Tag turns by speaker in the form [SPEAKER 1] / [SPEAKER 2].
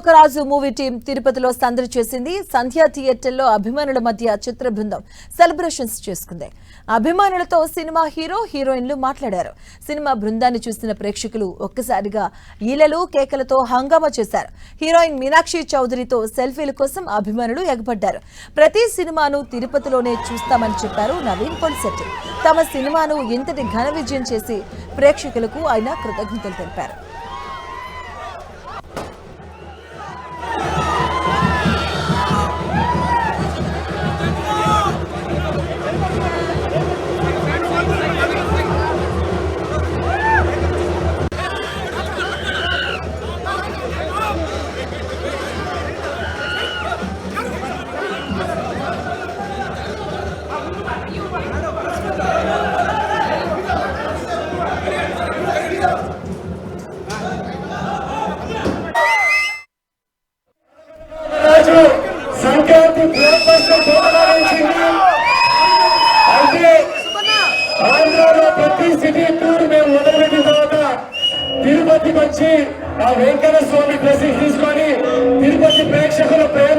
[SPEAKER 1] ఒక రాజు movie team తిరుపతిలో సందడి చేసింది. సంధ్యా థియేటర్లో అభిమానుల మధ్య చిత్ర బృందం సెలబ్రేషన్స్ చేసుకుంది. అభిమానులతో సినిమా హీరో హీరోయిన్లు మాట్లాడారు. సినిమా బృందాన్ని చూసిన ప్రేక్షకులు ఒక్కసారిగా ఈలలు కేకలతో హంగామా చేశారు. హీరోయిన్ మీనాక్షి చౌదరితో సెల్ఫీల కోసం అభిమానులు ఎగబడ్డారు. ప్రతి సినిమాను తిరుపతిలోనే చూస్తామని చెప్పారు నవీన్ పొలిశెట్టి తమ సినిమాను ఇంతటి ఘన విజయం చేసి ప్రేక్షకులకు ఆయన కృతజ్ఞతలు తెలిపారు.
[SPEAKER 2] సంక్రాంతి బ్లాక్ బస్టర్ పోరాడించింది అయితే ఆంధ్రాలో ప్రతి సిటీ టూర్ మేము మొదలుపెట్టిన తర్వాత తిరుపతికి వచ్చి ఆ వెంకట స్వామి బ్లెస్సింగ్ తీసుకొని తిరుపతి ప్రేక్షకుల ప్రేమ